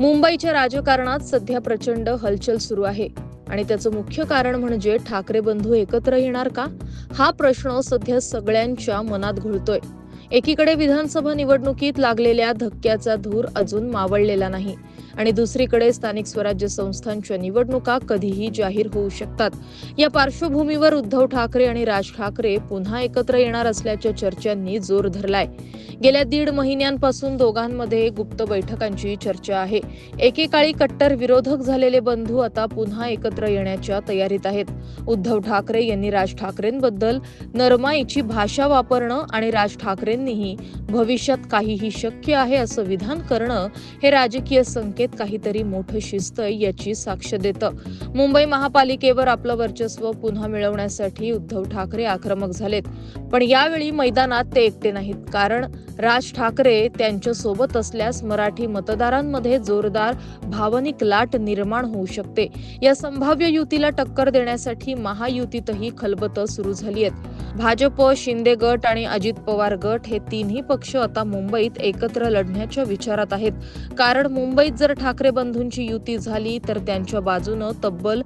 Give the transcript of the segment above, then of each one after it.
मुंबईच्या राजकारणात सध्या प्रचंड हलचल सुरू आहे. आणि त्याचं मुख्य कारण म्हणजे ठाकरे बंधू एकत्र येणार का? हा प्रश्न सध्या सगळ्यांच्या मनात घुळतोय एकीकडे विधानसभा निवडणुकीत लागलेल्या धक्क्याचा धूर अजून मावळलेला नाही. आणि दुसरीकडे स्थानिक स्वराज्य संस्थांच्या निवडणुका कधीही जाहीर होऊ शकतात. या पार्श्वभूमीवर उद्धव ठाकरे आणि राज ठाकरे पुन्हा एकत्र येणार असल्याच्या चर्चांनी जोर धरलाय. गेल्या दीड महिन्यांपासून दोघांमध्ये गुप्त बैठकांची चर्चा आहे. एकेकाळी कट्टर विरोधक झालेले बंधू आता पुन्हा एकत्र येण्याच्या तयारीत आहेत. उद्धव ठाकरे यांनी राज ठाकरेंबद्दल नरमाईची भाषा वापरणं आणि राज ठाकरेंनीही भविष्यात काहीही शक्य आहे असं विधान करणं हे राजकीय संकेत काहीतरी मोठं शिस्त याची साक्ष देतं. मुंबई महापालिकेवर आपलं वर्चस्व पुन्हा मिळवण्यासाठी उद्धव ठाकरे आक्रमक झालेत. पण यावेळी मैदानात ते एकटे नाहीत. कारण राज ठाकरे त्यांच्यासोबत असल्यास मराठी मतदारांमध्ये जोरदार भावनिक लाट निर्माण होऊ शकते. या संभाव्य युतीला टक्कर देण्यासाठी महायुतीतही खलबतं सुरू झाली आहेत. भाजप शिंदे गट आणि अजित पवार गट हे तिन्ही पक्ष आता मुंबईत एकत्र लढण्याच्या विचारात आहेत. कारण मुंबईत जर ठाकरे बंधूंची युती झाली तर त्यांच्या बाजूनं तब्बल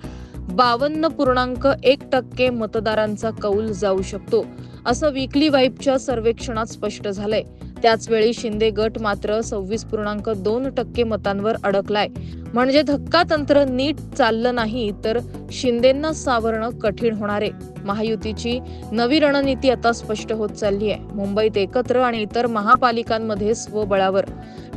बावन्न पूर्णांक एक टक्के मतदारांचा कौल जाऊ शकतो. असं विकली वाईबच्या सर्वेक्षणात स्पष्ट झालंय. त्याचवेळी शिंदे गट मात्र सव्वीस पूर्णांक दोन टक्के मतांवर अडकलाय. म्हणजे धक्का तंत्र नीट चाललं नाही तर शिंदेंना सावरणं कठीण होणार आहे. महायुतीची नवी रणनीती आता स्पष्ट होत चालली आहे. मुंबईत एकत्र आणि इतर महापालिकांमध्ये स्वबळावर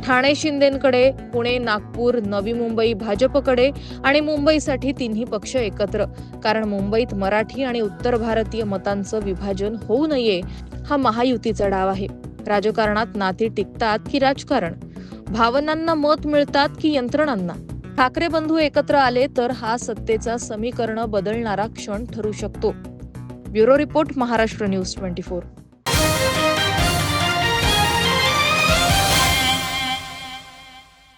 ठाणे शिंदेकडे पुणे नागपूर नवी मुंबई भाजपकडे आणि मुंबईसाठी तिन्ही पक्ष एकत्र. कारण मुंबईत मराठी आणि उत्तर भारतीय मतांचं विभाजन होऊ नये हा महायुतीचा डाव आहे. राजकारणात नाती टिकतात की राजकारण? भावनांना मत मिळतात की यंत्रणांना? ठाकरे बंधू एकत्र आले तर हा सत्तेचा समीकरण बदलणारा क्षण ठरू शकतो. Bureau report Maharashtra news twenty four.